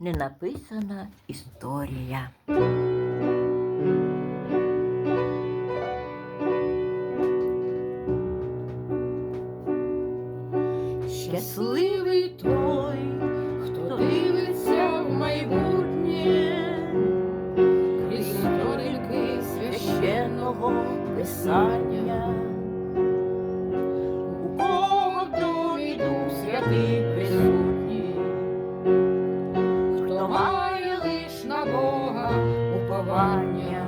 Ненаписана історія. Щасливий той, хто дивиться в майбутнє, крізь сторінки священного писання. Уповання.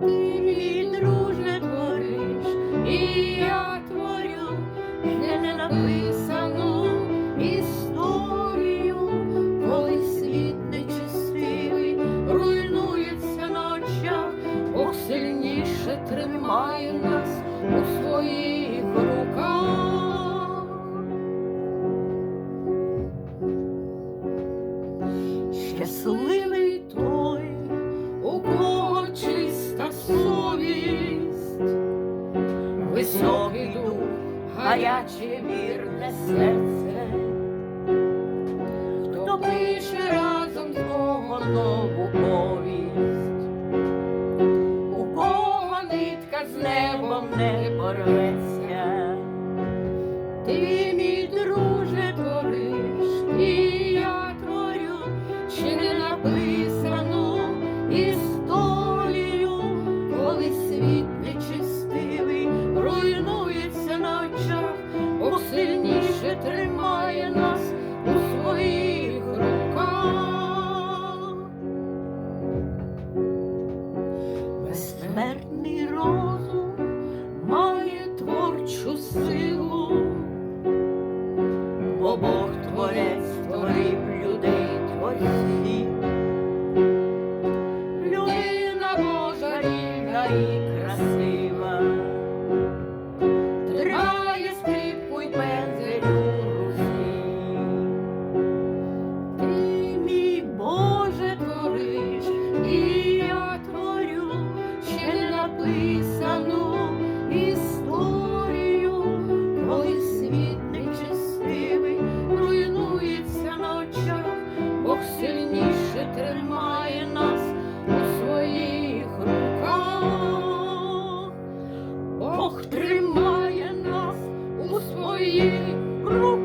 Ти мій друже твориш, і я творю ще не написану історію, коли світ нечистивий руйнується на очах, Бог сильніше тримає нас у своїх високий дух, гаряче вірне серце, хто пише разом з Богом нову повість, у кого нитка з небом не порветься. Безсмертний розум має творчу силу, бо Бог творець творив людей творців. Людина Божа рівна і історію, коли світ нечистивий руйнується на очах, Бог сильніше тримає нас у своїх руках, Бог тримає нас у своїх руках.